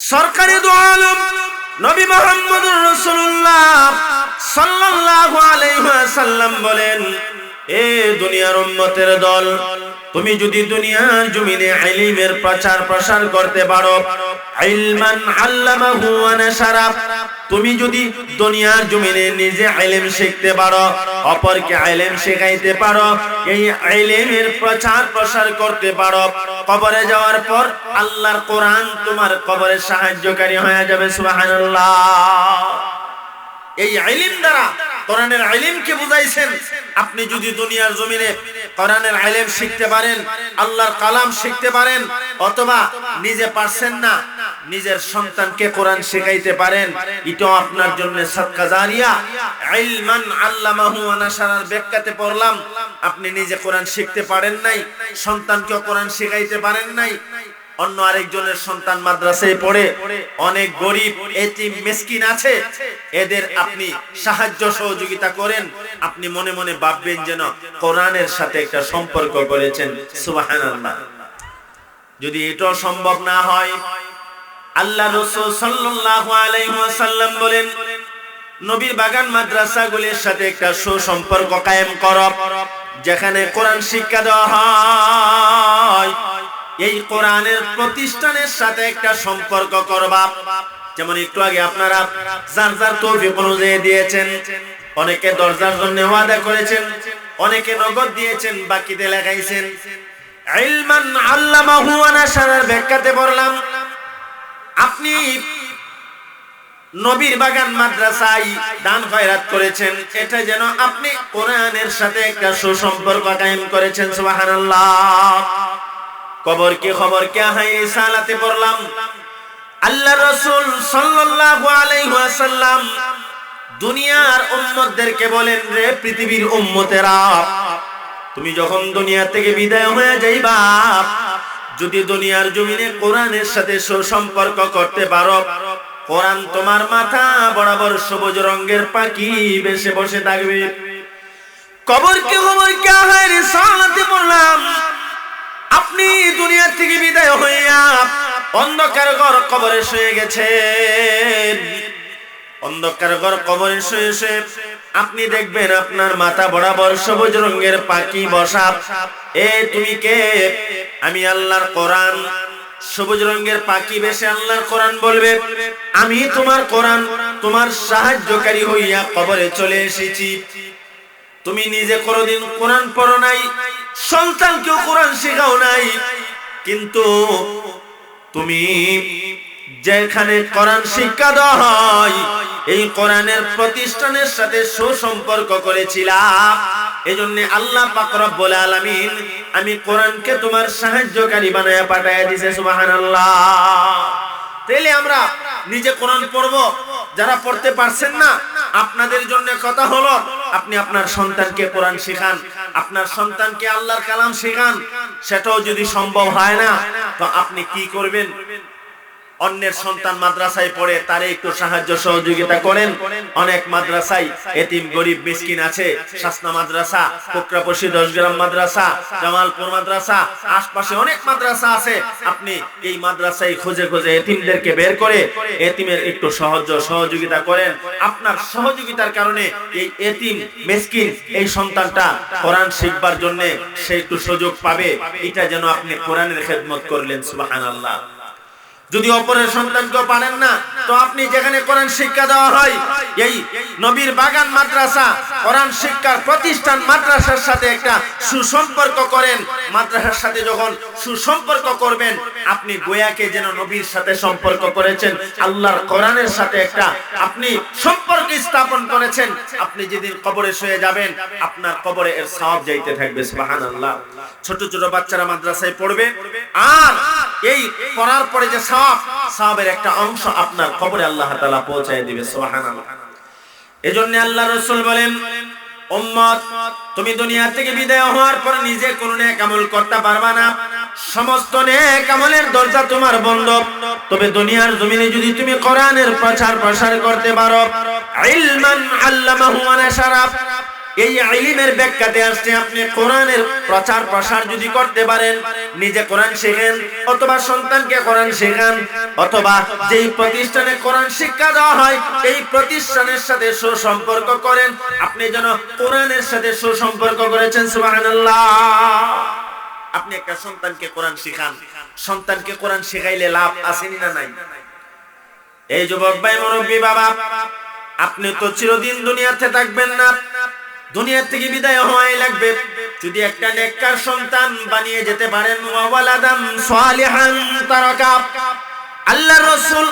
সরকারি দোয়ালম নবী মোহাম্মদ রসুল্লাহ সাল্লাহ আলাইহি সাল্লাম বলেন এ দুনিয়ার উম্মতের দল তুমি যদি দুনিয়ার জমিনে ইলমের প্রচার প্রসার করতে পারো ইলমান আল্লামাহু ওয়া নাশারা তুমি যদি দুনিয়ার জমিনে নিজে ইলম শিখতে পারো, অপরকে ইলম শেখাইতে পারো, এই ইলমের প্রচার প্রসার করতে পারো, কবরে যাওয়ার পর আল্লাহর কোরআন তোমার কবরে সাহায্যকারী হয়ে যাবে, সুবহানাল্লাহ। এই ইলম দ্বারা কোরআনের ইলমকে বুঝাইছেন। আপনি যদি দুনিয়ার জমিনে কোরআনের ইলম শিখতে পারেন, আল্লাহর কালাম শিখতে পারেন, অথবা নিজে পারছেন না, নিজের সন্তানকে কোরআন শেখাইতে পারেন, এটাও আপনার জন্য সাদকা জারিয়া। ইলমান আল্লামাহু ওয়া নাশারার ব্যাখ্যাতে পড়লাম, আপনি নিজে কোরআন শিখতে পারেন নাই সন্তানকে কোরআন শেখাইতে পারেন নাই অন্য আরেকজনের সন্তান মাদ্রাসায় পড়ে অনেক গরিব, এতিম, মিসকিন আছে। এদের আপনি সাহায্য সহযোগিতা করেন। আপনি মনে মনে ভাববেন যেন কোরআনের সাথে একটা সম্পর্ক করেছেন। সুবহানাল্লাহ। যদি এটাও সম্ভব না হয়, আল্লাহ রাসূল সাল্লাল্লাহু আলাইহি ওয়াসাল্লাম বলেন, নবীর বাগান মাদ্রাসাগুলির সাথে একটা সুসম্পর্ক কায়েম করো, যেখানে কোরআন শিক্ষা দেওয়া হয়। এই কোরআনের প্রতিষ্ঠানের সাথে একটা সম্পর্ক করবা। যেমন একটু আগে আপনারা যার যার তৌফিক অনুযায়ী দিয়েছেন, অনেকে দরজার জন্য ওয়াদা করেছেন, অনেকে নগদ দিয়েছেন, বাকিতে লাগাইছেন। ইলমান আল্লামাহু ওয়া নাশারার ব্যাখ্যাতে বললাম, আপনি নবীর বাগান মাদ্রাসায় দান খয়রাত করেছেন, এটা যেন আপনি কোরআনের সাথে একটা সুসম্পর্ক কায়েম করেছেন, সুবহানাল্লাহ। কবর কি খবর? কে হাই রিসালাতে পড়লাম? আল্লাহ রাসূল সাল্লাল্লাহু আলাইহি ওয়াসাল্লাম দুনিয়ার উম্মতদেরকে বলেন, রে পৃথিবীর উম্মতেরা, তুমি যখন দুনিয়া থেকে বিদায় হয়ে যাইবা, যদি দুনিয়ার জমিনে কোরআনের সাথে সুসম্পর্ক করতে পারো, কোরআন তোমার মাথা বরাবর সবুজ রঙের পাখি বেশে বসে থাকবে। কবর কে খবর? কে হাই রিসালাতে পড়লাম? আপনি দুনিয়ার থেকে বিদায় হইয়া অন্ধকার ঘর কবরে শুয়ে গেছেন। অন্ধকার ঘর কবরে শুয়ে শুয়ে আপনি দেখবেন আপনার মাথা বরাবর সবুজ রঙের পাখি বসা। এ, তুমি কে? আমি আল্লাহর কোরআন। সবুজ রঙের পাখি বেশে আল্লাহর কোরআন বলবে। আমি তোমার কোরআন, তোমার সাহায্যকারী হইয়া কবরে চলে এসেছি। তুমি নিজে কোনোদিন কোরআন পড়ো নাই, সন্তানকেও কোরআন শেখাও নাই, কিন্তু তুমি যেখানে কোরআন শিক্ষা দেওয়া হয়, এই কোরআনের প্রতিষ্ঠানের সাথে সুসম্পর্ক করেছিলাম এজন্য আল্লাহ পাক রব্বুল আলামিন আমি কোরআনকে তোমার সাহায্যকারী বানায়া পাঠায়া দিয়েছে সুবহানাল্লাহ। তাইলে আমরা নিজে কোরআন পড়ব যারা পড়তে পারছেন না, আপনাদের জন্য কথা হলো, আপনি আপনার সন্তানকে কোরআন শেখান। আপনার সন্তানকে আল্লাহর কালাম শেখান। সেটাও যদি সম্ভব হয় না, তো আপনি কি করবেন? অন্যের সন্তান মাদ্রাসায় পড়ে তারে একটু সাহায্য সহযোগিতা করেন। অনেক মাদ্রাসায় এতিম গরিব মিসকিন আছে। শাসনা মাদ্রাসা কোকরাপসি দশ গ্রাম মাদ্রাসা, জামালপুর মাদ্রাসা, আশপাশে অনেক মাদ্রাসা আছে। আপনি এই মাদ্রাসায় খুঁজে খুঁজে এতিমদেরকে বের করে এতিমের একটু সহজ সহযোগিতা করেন। আপনার সহযোগিতার কারণে এই এতিম মিসকিন, এই সন্তানটা কোরআন শিখবার জন্য সে একটু সুযোগ পাবে। এটা যেন আপনি কোরআনের খেদমত করলেন, সুবহানাল্লাহ। যদি অপরের সন্তানকেও পারেন না, তো আপনি যেখানে কোরআন শিক্ষা দেওয়া হয়, এই নবীর বাগান মাদ্রাসা, কোরআন শিক্ষার প্রতিষ্ঠান মাদ্রাসার সাথে একটা সুসম্পর্ক করেন। মাদ্রাসার সাথে যখন সুসম্পর্ক করবেন, আপনি গোয়াকে যেন নবীর সাথে সম্পর্ক করেছেন, আল্লাহর কোরআনের সাথে একটা আপনি সম্পর্ক স্থাপন করেছেন, আপনি যেদিন কবরে শুয়ে যাবেন, আপনার কবরে এর সওয়াব যাইতে থাকবে, সুবহানাল্লাহ। ছোট ছোট বাচ্চারা মাদ্রাসায় পড়বে, আর এই পড়ার পরে যে সওয়াব সওয়াবের একটা অংশ আপনার কবরে আল্লাহ তাআলা পৌঁছায় দিবে, সুবহানাল্লাহ। এজন্য আল্লাহ রাসূল বলেন তুমি দুনিয়া থেকে বিদায় হওয়ার পর নিজে কোন নেক আমল করতে পারবা না। সমস্ত নেক আমলের দরজা তোমার বন্ধ। তবে দুনিয়ার জমিনে যদি তুমি কোরআনের প্রচার প্রসার করতে পারো নাশারা এই ইলিমের ব্যাখ্যাতে আসছে, আপনি কোরআনের প্রচার প্রসার যদি করতে পারেন, নিজে কোরআন শেখেন, অথবা সন্তানকে কোরআন শেখান, অথবা যেই প্রতিষ্ঠানে কোরআন শিক্ষা দেওয়া হয়, এই প্রতিষ্ঠানের সাথে সুসম্পর্ক করেন, আপনি যেন কোরআনের সাথে সুসম্পর্ক করেছেন, সুবহানাল্লাহ। আপনি একটা সন্তানকে কোরআন শিখান, সন্তানকে কোরআন শেখাইলে লাভ আসেনি না নাই? এই যুবক ভাই, মুরব্বী, বাবা, আপনি তো চিরদিন দুনিয়াতে থাকবেন না। দুনিয়ার থেকে বিদায় হওয়াই লাগবে। যদি একটা নেককার সন্তান বানিয়ে যেতে পারেন ওয়ালাদাম সালিহান তারাকা। আল্লাহ রাসূল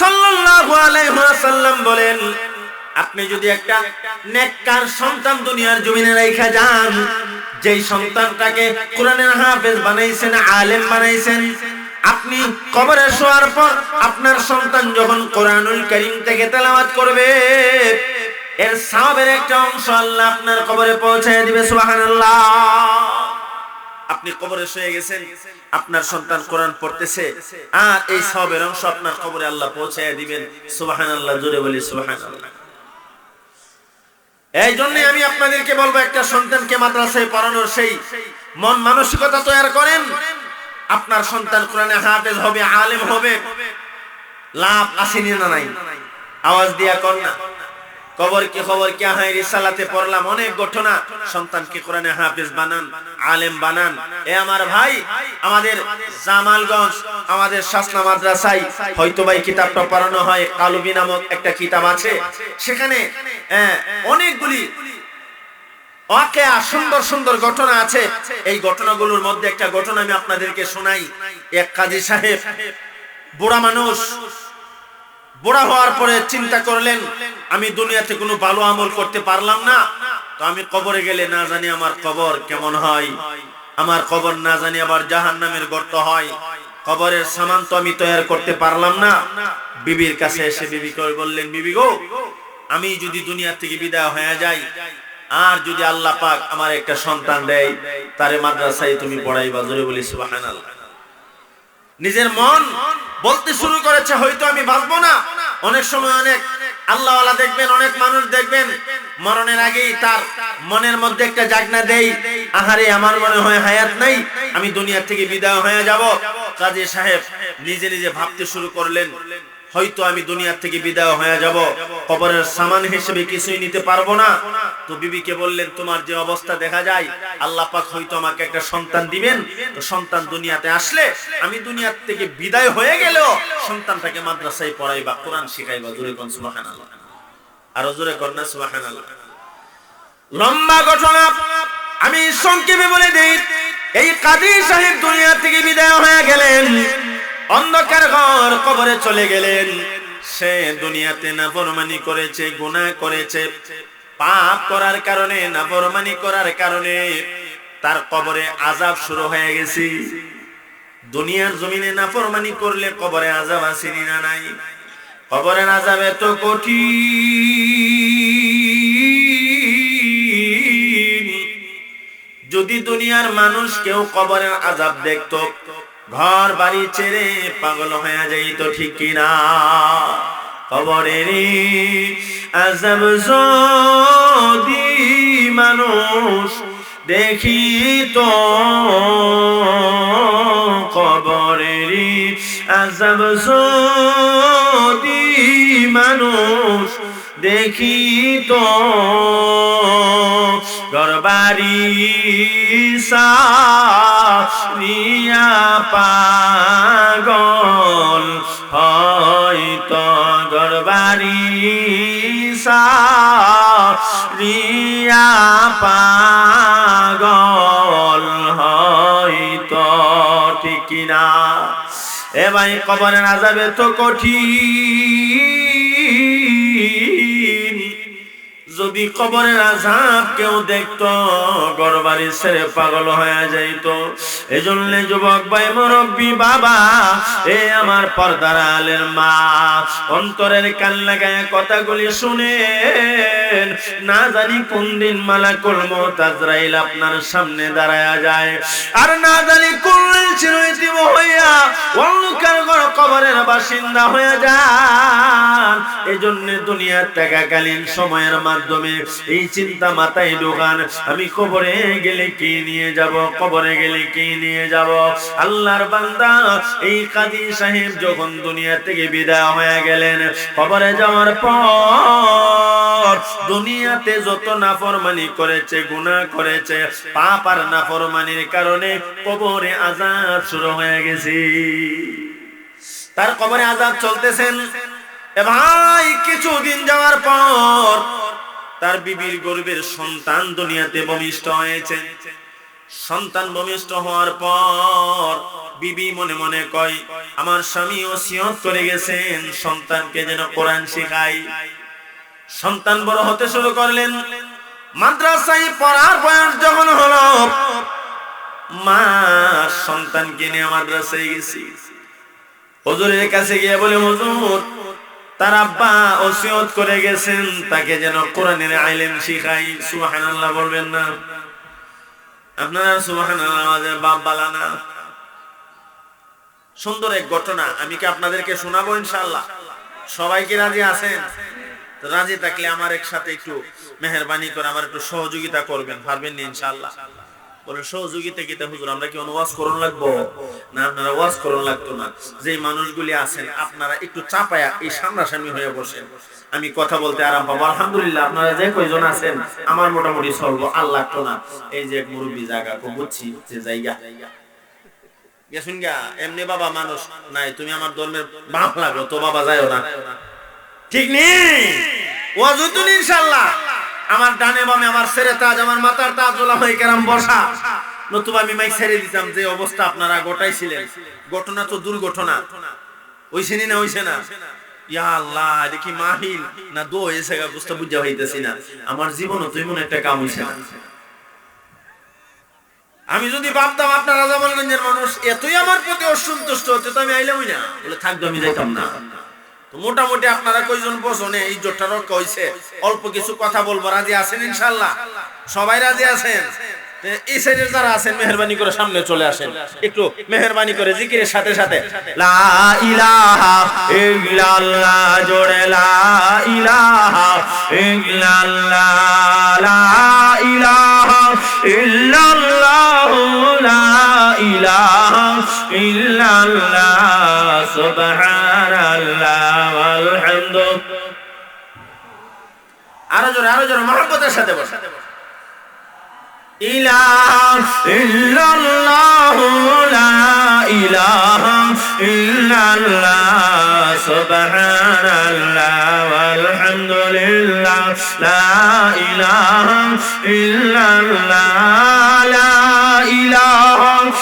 সাল্লাল্লাহু আলাইহি ওয়াসাল্লাম বলেন, আপনি যদি একটা নেককার সন্তান দুনিয়ার জমিনে রেখে যান, যেই সন্তানটাকে কোরআনের হাফেজ বানাইছেন, আলেম বানাইছেন, আপনি কবরে শোয়ার পর আপনার সন্তান যখন কোরআনুল করিম থেকে তেলাওয়াত করবে এর সাহাবের একটা অংশ আল্লাহ আপনার কবরে পৌঁছায় দিবে, সুবহানাল্লাহ। আপনি কবরে শুয়ে গেছেন, আপনার সন্তান কোরআন পড়তেছে, আর এই সবের অংশ আপনার কবরে আল্লাহ পৌঁছায় দিবেন, সুবহানাল্লাহ, জোরে বলি সুবহানাল্লাহ। এই জন্য আমি আপনাদেরকে বলব, একটা সন্তানকে মাদ্রাসায় পড়ানোর সেই মন মানসিকতা তৈরি করেন। আপনার সন্তান কোরআনে হাফেজ হবে, আলেম হবে। লাভ আসেনি না নাই? আওয়াজ দিয়া কর না। কবর কি খবর, কি হাই রিসালাতে পড়লাম? অনেক ঘটনা। সন্তানকে কোরআনে হাফেজ বানান, আলেম বানান। এ আমার ভাই, আমাদের জামালগঞ্জ, আমাদের শাসনা মাদ্রাসায় হয়তো ভাই কিতাবটা পড়ানো হয়, কালুবি নামক একটা কিতাব আছে। সেখানে অনেকগুলি সুন্দর সুন্দর ঘটনা আছে। এই ঘটনাগুলোর মধ্যে একটা ঘটনা আমি আপনাদেরকে শোনাই। এক কাজী সাহেব, বুড়া মানুষ বুড়া হওয়ার পরে চিন্তা করলেন, আমি দুনিয়াতে কোনো ভালো আমল করতে পারলাম না। তো আমি কবরে গেলে না জানি আমার কবর কেমন হয়। আমার কবর না জানি আবার জাহান নামের গর্ত হয়। কবরের সামান তো আমি তৈরি করতে পারলাম না। বিবির কাছে এসে বিবি করে বললেন, বিবি গো, আমি যদি দুনিয়া থেকে বিদায় হয়ে যাই, আর যদি আল্লাহ পাক আমার একটা সন্তান দেয়, তারে মাদ্রাসায় তুমি পড়াইবা জোরে বলি সুবহানাল্লাহ। নিজের মন বলতে শুরু করেছে, হয়তো আমি বাঁচবো না। অনেক সময় অনেক আল্লাহ দেখবেন, অনেক মানুষ দেখবেন, মরণের আগেই তার মনের মধ্যে একটা জাগনা দেই, আহারে, আমার মনে হয় হায়াত নাই, আমি দুনিয়া থেকে বিদায় হয়ে যাব। কাজী সাহেব নিজে নিজে ভাবতে শুরু করলেন হয়তো আমি দুনিয়ার থেকে বিদায় হয়ে যাব, কবরের সামান হিসেবে কিছুই নিতে পারব না। তো বিবিকে বললেন, তোমার যে অবস্থা দেখা যায়, আল্লাহ পাক হয়তো আমাকে একটা সন্তান দিবেন। তো সন্তান দুনিয়াতে আসলে আমি দুনিয়ার থেকে বিদায় হয়ে গেলেও সন্তানটাকে মাদ্রাসায় পড়াইবা কোরআন শিখাইবা, জোরে কোন সুবহানাল্লাহ। আরও জোরে না সুবহানাল্লাহ। লম্বা ঘটনা, আমি সংক্ষেপে বলে দেই, এই কাদি সাহেব দুনিয়া থেকে বিদায় হয়ে গেলেন। অন্ধকার ঘর কবরে চলে গেলেন। সে দুনিয়াতে নাফরমানি করেছে, গুনাহ করেছে, পাপ করার কারণে, নাফরমানি করার কারণে তার কবরে আজাব শুরু হয়ে গেছে। দুনিয়ার জমিনে নাফরমানি করলে কবরে আজাব আসেনি না নাই? কবরের আজাব এত কঠিন। যদি দুনিয়ার মানুষ কেউ কবরের আজাব দেখতো ঘর বাড়ি ছেড়ে পাগল হয়ে যাইত ঠিক কিনা? কবরের যদি মানুষ দেখি তো কবরের আজব যদি মানুষ দেখি তো গরবারি সারিয়া পাগল, হয়তো গরবারি সারিয়া পাগল, হয়তো ঠিক না এ ভাই কবরের আজাবে তো কঠিন। যদি কবরের আজাব কেউ দেখতো গরবারি ছেড়ে পাগল হয়ে যাইত। এজন্য যুবক ভাই, মুরব্বী বাবা, এ আমার পর্দার আলের মা, অন্তরের কান লাগায় কথাগুলি শুনেন না জানি কোন দিন মালাকুল মউত আজরাইল আপনার সামনে দাঁড়ায়া যায়। আর না জানি কোন চিরইতিম হইয়া অন্ধকার ঘর কবরের বাসিন্দা হয়ে যান। এজন্য দুনিয়ার টাকাকালীন সময়ের মাধ্যমে তবে এই চিন্তা মাথায় ঢোকান, আমি কবরে গেলে কি নিয়ে যাব? কবরে গেলে কি নিয়ে যাব? আল্লাহর বান্দা, এই কাজী সাহেব যখন দুনিয়া থেকে বিদায় হয়ে গেলেন, কবরে যাওয়ার পর দুনিয়াতে যত নাফরমানি করেছে, গুনাহ করেছে, পাপ আর নাফরমানির কারণে কবরে আজাব শুরু হয়ে গেছে। তার কবরে আজাব চলতেছেন ভাই, কিছুদিন যাওয়ার পর তার বিবির গর্বের সন্তান দুনিয়াতে ভূমিষ্ঠ হয়েছে। সন্তান ভূমিষ্ঠ হওয়ার পর বিবি মনে মনে কয়, আমার স্বামী ওসিয়ত করে গেছেন, সন্তানকে যেন কোরআন শেখাই সন্তান বড় হতে শুরু করলেন। মাদ্রাসায় পড়ার বয়স যখন হলো, মা, সন্তানকে নিয়ে মাদ্রাসায় গেছি। হুজুরের কাছে গিয়ে বলে, হুজুর তার আব্বা ওসিয়ত করে গেছেন, তাকে যেন কোরআনের আইলেম শিখাই। সুবহানাল্লাহ বলবেন না। আপনারা সুবহানাল্লাহ আমাদের বাপ বালানা সুন্দর এক ঘটনা, আমি কি আপনাদেরকে শোনাবো ইনশাআল্লাহ? সবাই কি রাজি আছেন? রাজি থাকলে আমার একসাথে একটু মেহরবানি করে আমার একটু সহযোগিতা করবেন, পারবেন না ইনশাআল্লাহ? আমি কথা বলতে আরাম পাবো। আলহামদুলিল্লাহ, আপনারা যে কয়জন আছেন, আমার মোটামুটি চলবো। আর লাগতো না এই যে মুরব্বী জায়গা কো বুঝছি যে জায়গা। গেছুন গা এমনি বাবা মানুষ নাই, তুমি আমার ধর্মের বাপ লাগো, তো বাবা যাইও না। ঠিক নেই? ওয়াজ হইতো ইনশাআল্লাহ। আমার ডানে বামে, আমার সেরে তাজ, আমার মাথার তাজ ওলামাই কেরাম বসা। নতুবা আমি মাইক ছেড়ে দিতাম, যে অবস্থা আপনারা গোটাইছিলেন ঘটনা তো দুর্ঘটনা। না ওইছে না? মাহিল? না আমার আপনার রাজাবলগঞ্জের মানুষ, এতই আমার প্রতি অসন্তুষ্ট হতে তো আমি আইলামই না। বলে থাকতো আমি যাইতাম না। তো মোটামুটি আপনারা কয়জন বসনে জোটটা রক্ষা হইছে অল্প কিছু কথা বলব, রাজি আছেন ইনশাল্লাহ সবাই রাজি আছেন? এই আছেন, মেহরবানি করে সামনে চলে আসেন। একটু মেহরবানি করে জিকিরের সাথে সাথে। লা ইলাহা লা ইলাহা আলহামদু আরও জোরে আরও জোরে, মহব্বতের সাথে বসে। ইলাহ লা ইলাহা ইল্লাল্লাহ, সুবহানাল্লাহ আলহামদুলিল্লাহ লা ইলাহা ইল্লাল্লাহ।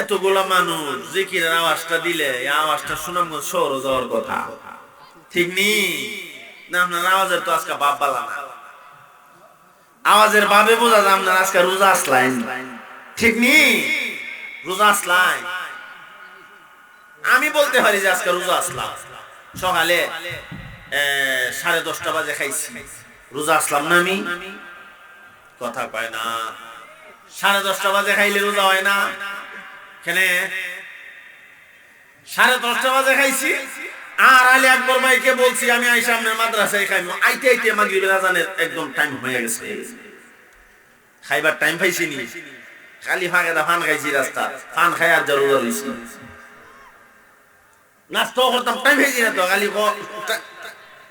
এতগুলা মানুষ আওয়াজটা দিলে আওয়াজটা যাওয়ার কথা। ঠিক নি? আপনার আওয়াজের তো আজকে বাপ বালা আওয়াজের বাবে বোঝা যায় আপনার আজকে রোজা আসলাইন। ঠিক নি? রোজা আসলাইন। আমি বলতে পারি যে আজকে রোজা আসলাম। সকালে সাড়ে দশটা বাজে খাইছি। রোজা আসলাম না আমি? কথা কয় না। সাড়ে দশটা বাজে খাইলে রোজা হয় না? কেনে? সাড়ে দশটা বাজে খাইছি। আর আলী আকবর ভাইকে বলছি, আমি আইসা আপনার মাদ্রাসায় খাইমু। আইতে আইতে মাগরিবের আজানের একদম টাইম হয়ে গেছে। খাইবার টাইম পাইছি নি খালি ফাঁকে দা ফান খাইছি রাস্তা। ফান খাই আর জরুর হইছি নাস্তা করতাম টাইম হয়েছি না তো। খালি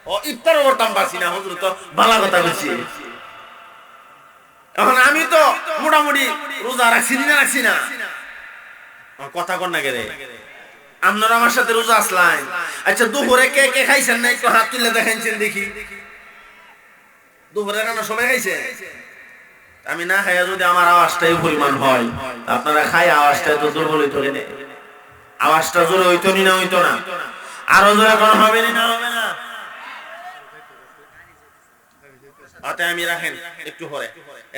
ও করতাম না, হুজুর, তো ভালো কথা বলছি। এখন আমি তো মোটামুটি রোজা রাখছি না রাখছি না। কথা কর না গেলে আপনারা আমার সাথে রোজা আচ্ছা দুপুরে কে কে খাইছেন না? একটু হাত তুলে দেখাইছেন দেখি। দুপুরে সবাই খাইছে? আমি না খাইয়া যদি আমার আওয়াজটাই পরিমাণ হয় আপনারা খাই আওয়াজটা তো দুর্বল হইতো আওয়াজটা জোরে হইতো না হইতো না? আরও জোরে কোন হবে না হবে না? আমি রাখেন, একটু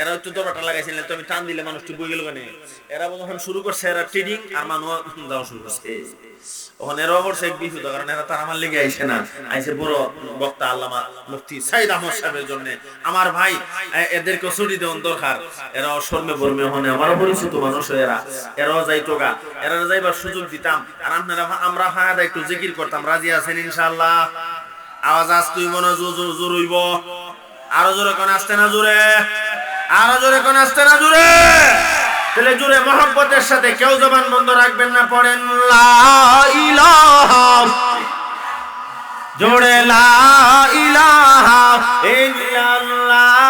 এরা একটু লাগাইছিলেন, তো আমি টান দিলে মানুষ একটু বই গেল কেন? এরা যখন শুরু করছে এরা আর মানুষ শুরু করছে। ওখানে এরাও করছে এক কারণ এরা তার আমার লেগে না। বড় বক্তা আল্লামা মুফতি সাইদ আহমদ সাহেবের জন্য। আমার ভাই এদেরকে ছুটি দেওয়ার দরকার। এরা অসর্মে বর্মে হনে, আমারও পরিচিত মানুষ এরা। এরাও যাইতো গা। এরা যাইবার সুযোগ দিতাম। আর আপনারা, আমরা ফায়াদা একটু জিকির করতাম। রাজি আছেন ইনশাআল্লাহ? আওয়াজ আস তুই মনে জোর জোর হইব। আরও জোরে কোন আসতে না জোরে? আরও জোরে কোন আসতে না জোরে? তাহলে জোরে মহব্বতের সাথে কেউ জবান বন্ধ রাখবেন না, পড়েন জোরে লা ইলাহা ইল্লাল্লাহ।